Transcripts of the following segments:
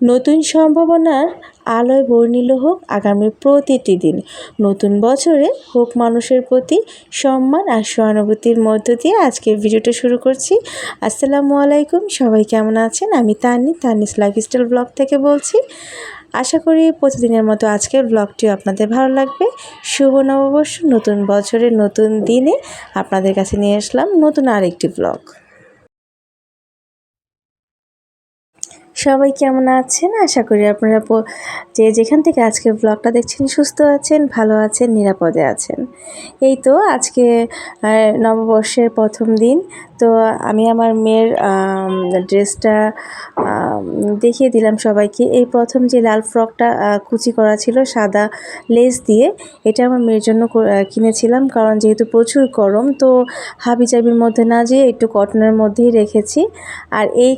নতুন সম্ভাবনার আলোয় বর্ণিল হোক আগামী প্রতিটি দিন। নতুন বছরে হোক মানুষের প্রতি সম্মান আর সহানুভূতির মধ্য দিয়ে আজকের ভিডিওটা শুরু করছি। আসসালামু আলাইকুম, সবাই কেমন আছেন? আমি তানি তানিস লাইফস্টাইল ব্লগ থেকে বলছি। আশা করি প্রতিদিনের মতো আজকের ব্লগটিও আপনাদের ভালো লাগবে। শুভ নববর্ষ, নতুন বছরের নতুন দিনে আপনাদের কাছে নিয়ে আসলাম নতুন আরেকটি ব্লগ সবাই কেমন আছেন? আশা করি আপনারা যে যেখান থেকে আজকে ব্লগটা দেখছেন সুস্থ আছেন, ভালো আছেন, নিরাপদে আছেন। এই তো আজকে নববর্ষের প্রথম দিন। তো আমি আমার মেয়ের ড্রেসটা দেখিয়ে দিলাম সবাইকে। এই প্রথম যে লাল ফ্রকটা কুচি করা ছিল সাদা লেস দিয়ে, এটা আমার মেয়ের জন্য কিনেছিলাম। কারণ যেহেতু প্রচুর গরম, তো হাবি চাবির মধ্যে না যেয়ে একটু কটনের মধ্যেই রেখেছি। আর এই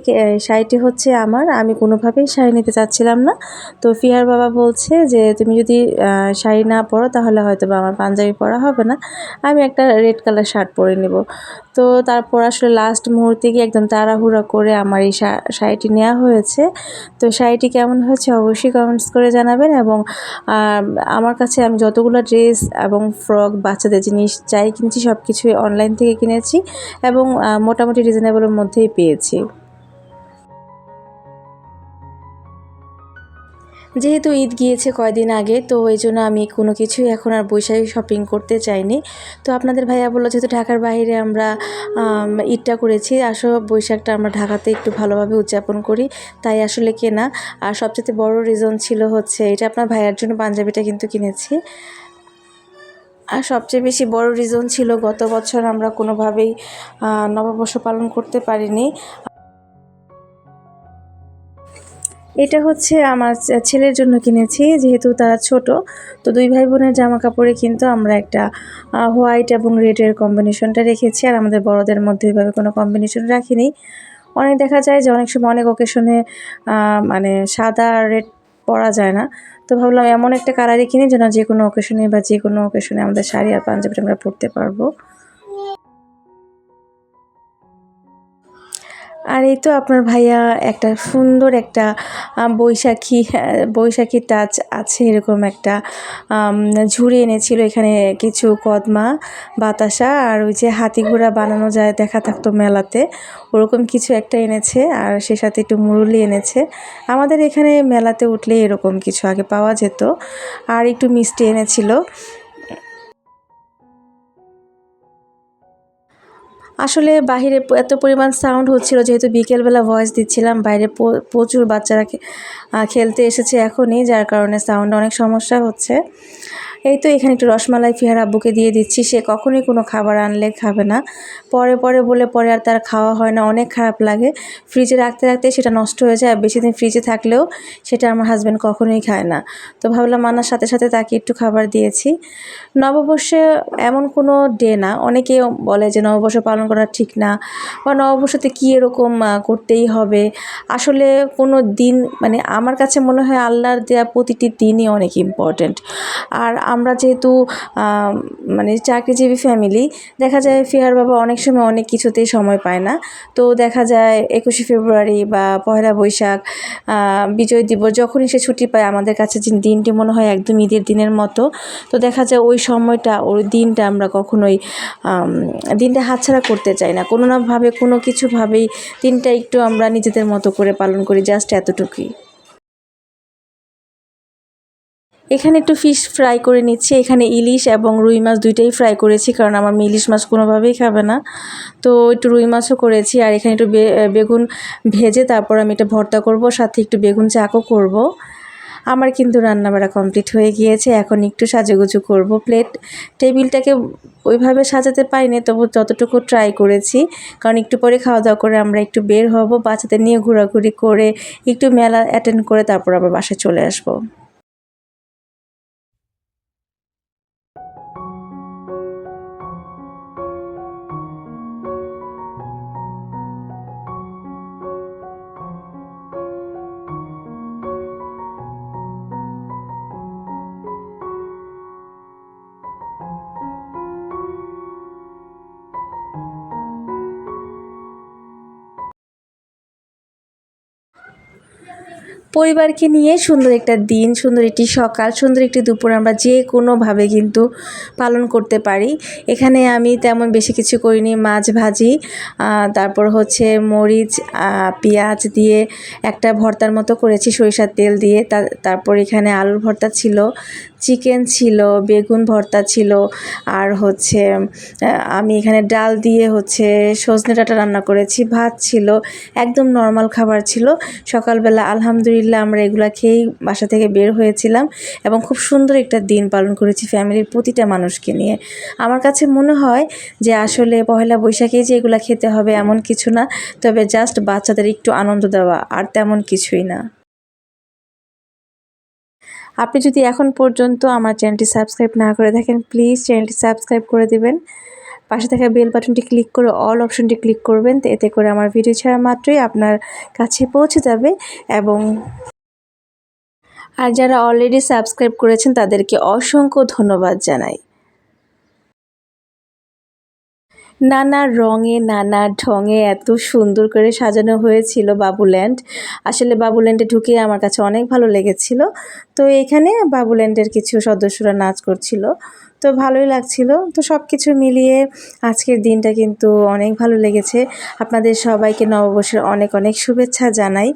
শাড়িটি হচ্ছে আমার। আমি কোনোভাবেই শাড়ি নিতে চাচ্ছিলাম না। তো ফিয়ার বাবা বলছে যে, তুমি যদি শাড়ি না পরো, তাহলে হয়তো বা আমার পাঞ্জাবি পরা হবে না। আমি একটা রেড কালার শার্ট পরে নেব। তো তারপর আসলে লাস্ট মুহূর্তে গিয়ে একদম তাড়াহুড়া করে আমার এই শাড়িটি নেওয়া হয়েছে। তো শাড়িটি কেমন হয়েছে অবশ্যই কমেন্টস করে জানাবেন এবং আমার কাছে আমি যতগুলো ড্রেস এবং ফ্রক, বাচ্চাদের জিনিস যাই কিনেছি সব কিছুই অনলাইন থেকে কিনেছি এবং মোটামুটি রিজনেবলের মধ্যেই পেয়েছি। যেহেতু ঈদ গিয়েছে কয়দিন আগে, তো এই জন্য আমি কোনো কিছুই এখন আর বৈশাখী শপিং করতে চাইনি। তো আপনাদের ভাইয়া বলল, যেহেতু ঢাকার বাইরে আমরা ঈদটা করেছি, আসো বৈশাখটা আমরা ঢাকাতে একটু ভালোভাবে উদযাপন করি। তাই আসলে কেনা। আর সবচেয়ে বড় রিজন ছিল হচ্ছে এটা আপনার ভাইয়ার জন্য পাঞ্জাবিটা কিন্তু কিনেছি। আর সবচেয়ে বেশি বড় রিজন ছিল গত বছর আমরা কোনোভাবেই নববর্ষ পালন করতে পারিনি। এটা হচ্ছে আমার ছেলের জন্য কিনেছি, যেহেতু তারা ছোট। তো দুই ভাই বোনের জামা কাপড়ে কিন্তু আমরা একটা হোয়াইট এবং রেডের কম্বিনেশনটা রেখেছি, আর আমাদের বড়দের মধ্যে ওইভাবে কোনো কম্বিনেশন রাখিনি। অনেক দেখা যায় যে অনেক সময় অনেক ওকেশনে মানে সাদা আর রেড পরা যায় না। তো ভাবলাম এমন একটা কালারই কিনে যেন যে কোনো ওকেশনে বা যে কোনো ওকেশনে আমাদের শাড়ি আর পাঞ্জাবিটা আমরা পরতে পারব। আর এই তো আপনার ভাইয়া একটা সুন্দর একটা বৈশাখী বৈশাখী টাচ আছে এরকম একটা ঝুড়ি এনেছিল এখানে কিছু কদমা, বাতাসা আর ওই যে হাতি ঘোড়া বানানো যায় দেখা থাকতো মেলাতে, ওরকম কিছু একটা এনেছে আর সে সাথে একটু মুরুলি এনেছে। আমাদের এখানে মেলাতে উঠলে এরকম কিছু আগে পাওয়া যেত। আর একটু মিষ্টি এনেছিল। আসলে বাহিরে এত পরিমাণ সাউন্ড হচ্ছিল, যেহেতু বিকেলবেলা ভয়েস দিচ্ছিলাম, বাইরে প্রচুর বাচ্চারা খেলতে এসেছে এখনই, যার কারণে সাউন্ড অনেক সমস্যা হচ্ছে। এই তো এখানে একটু রসমালাই ফিহার আব্বুকে দিয়ে দিচ্ছি, সে কখনোই কোনো খাবার আনলে খাবে না। পরে পরে বলে পরে আর তার খাওয়া হয় না, অনেক খারাপ লাগে। ফ্রিজে রাখতে রাখতে সেটা নষ্ট হয়ে যায় বেশি দিন ফ্রিজে থাকলেও সেটা আমার হাজব্যান্ড কখনোই খায় না। তো ভাবলাম আনার সাথে সাথে তাকে একটু খাবার দিয়েছি। নববর্ষে এমন কোনো ডে না, অনেকে বলে যে নববর্ষ পালন করা ঠিক না বা নববর্ষতে কী এরকম করতেই হবে। আসলে কোনো দিন মানে আমার কাছে মনে হয় আল্লাহর দেওয়া প্রতিটি দিনই অনেক ইম্পর্ট্যান্ট আর আমরা যেহেতু মানে চাকরিজীবী ফ্যামিলি দেখা যায় ফিহার বাবা অনেক সময় অনেক কিছুতেই সময় পায় না। তো দেখা যায় একুশে ফেব্রুয়ারি বা পয়লা বৈশাখ বিজয় দিবস, যখনই সে ছুটি পায়, আমাদের কাছে যে দিনটি মনে হয় একদম ঈদের দিনের মতো। তো দেখা যায় ওই সময়টা, ওই দিনটা আমরা কখনোই দিনটা হাতছাড়া করতে চাই না। কোনো নাভাবে কোনো কিছুভাবেই দিনটা একটু আমরা নিজেদের মতো করে পালন করি জাস্ট এতটুকুই। এখানে একটু ফিশ ফ্রাই করে নিচ্ছি। এখানে ইলিশ এবং রুই মাছ দুইটাই ফ্রাই করেছি, কারণ আমার ইলিশ মাছ কোনোভাবেই খাবে না। তো একটু রুই মাছও করেছি আর এখানে একটু বেগুন ভেজে তারপর আমি এটা ভর্তা করব, সাথে একটু বেগুন চাকও করব। আমার কিন্তু রান্নাবাড়া কমপ্লিট হয়ে গিয়েছে। এখন একটু সাজুগুজু করব। প্লেট টেবিলটাকে ওইভাবে সাজাতে পাইনি তবু যতটুকু ট্রাই করেছি। কারণ একটু পরে খাওয়া দাওয়া করে আমরা একটু বের হব, বাচ্চাদের নিয়ে ঘোরাঘুরি করে একটু মেলা অ্যাটেন্ড করে তারপর আবার বাসায় চলে আসব। পরিবারকে নিয়ে সুন্দর একটা দিন, সুন্দর একটি সকাল, সুন্দর একটি দুপুর আমরা যে কোনোভাবে কিন্তু পালন করতে পারি। এখানে আমি তেমন বেশি কিছু করিনি, মাছ ভাজি তারপর হচ্ছে মরিচ পেঁয়াজ দিয়ে একটা ভর্তার মতো করেছি, সরিষার তেল দিয়ে। তারপর এখানে আলুর ভর্তা ছিল। চিকেন ছিল, বেগুন ভর্তা ছিল, আর হচ্ছে আমি এখানে ডাল দিয়ে হচ্ছে সজনে ডাঁটা রান্না করেছি, ভাত ছিল, একদম নর্মাল খাবার ছিল। সকালবেলা আলহামদুলিল্লাহ আমরা এগুলা খেয়েই বাসা থেকে বের হয়েছিলাম এবং খুব সুন্দর একটা দিন পালন করেছি ফ্যামিলির প্রতিটা মানুষকে নিয়ে। আমার কাছে মনে হয় যে আসলে পহেলা বৈশাখেই যে এগুলা খেতে হবে এমন কিছু না, তবে জাস্ট বাচ্চাদের একটু আনন্দ দেওয়া, আর তেমন কিছুই না। আপনি যদি এখন পর্যন্ত আমার চ্যানেলটি সাবস্ক্রাইব না করে থাকেন, প্লিজ চ্যানেলটি সাবস্ক্রাইব করে দিবেন। পাশে থাকা বেল বাটনটি ক্লিক করে অল অপশনটি ক্লিক করবেন, তো এতে করে আমার ভিডিও ছাড়া মাত্রই আপনার কাছে পৌঁছে যাবে এবং আর যারা অলরেডি সাবস্ক্রাইব করেছেন, তাদেরকে অসংখ্য ধন্যবাদ জানাই। নানা রঙে, নানা ঢঙে এত সুন্দর করে সাজানো হয়েছিল বাবুল্যান্ড। আসলে বাবুল্যান্ডে ঢুকে আমার কাছে অনেক ভালো লেগেছিল। তো এখানে বাবুল্যান্ডের কিছু সদস্যরা নাচ করছিল। তো ভালোই লাগছিল। তো সব কিছু মিলিয়ে আজকের দিনটা কিন্তু অনেক ভালো লেগেছে। আপনাদের সবাইকে নববর্ষের অনেক অনেক শুভেচ্ছা জানাই।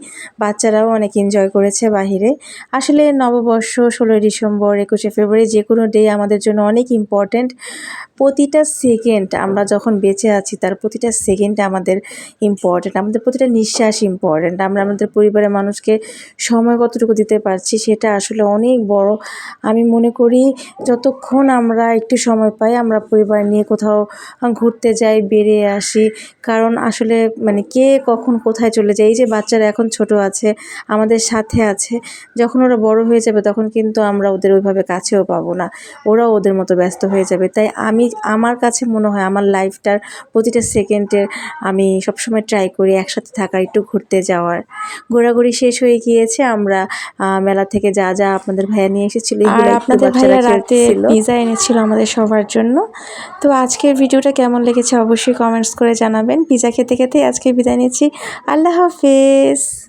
বাচ্চারাও অনেক এনজয় করেছে বাহিরে। আসলে নববর্ষ ষোলোই ডিসেম্বর, একুশে ফেব্রুয়ারি যে কোনো ডে আমাদের জন্য অনেক ইম্পর্ট্যান্ট প্রতিটা সেকেন্ড আমরা যখন বেঁচে আছি, তার প্রতিটা সেকেন্ড আমাদের ইম্পর্ট্যান্ট আমাদের প্রতিটা নিঃশ্বাস ইম্পর্ট্যান্ট আমরা আমাদের পরিবারের মানুষকে সময় কতটুকু দিতে পারছি, সেটা আসলে অনেক বড়। আমি মনে করি যতক্ষণ আমরা একটু সময় পাই আমরা পরিবার নিয়ে কোথাও ঘুরতে যাই বেরিয়ে আসি। কারণ আসলে মানে কে কখন কোথায় চলে যায় এই যে বাচ্চারা এখন ছোট আছে আমাদের সাথে আছে যখন ওরা বড় হয়ে যাবে তখন কিন্তু আমরা ওদের ওইভাবে কাছেও পাবো না। ওরাও ওদের মতো ব্যস্ত হয়ে যাবে। তাই আমি আমার কাছে মনে হয় আমার লাইফটার প্রতিটা সেকেন্ডের আমি সবসময় ট্রাই করি একসাথে থাকার একটু ঘুরতে যাওয়ার। ঘোরাঘুরি শেষ হয়ে গিয়েছে আমরা মেলা থেকে যা যা আপনাদের ভাইয়া নিয়ে এসেছিল আপনাদের ভাইয়া রাতে পিজা এনেছিল। আমাদের সবার জন্য। তো আজকের ভিডিওটা কেমন লেগেছে অবশ্যই কমেন্টস করে জানাবেন। পিজা খেতে খেতে আজকে বিদায় নিচ্ছি। আল্লাহ হাফেজ।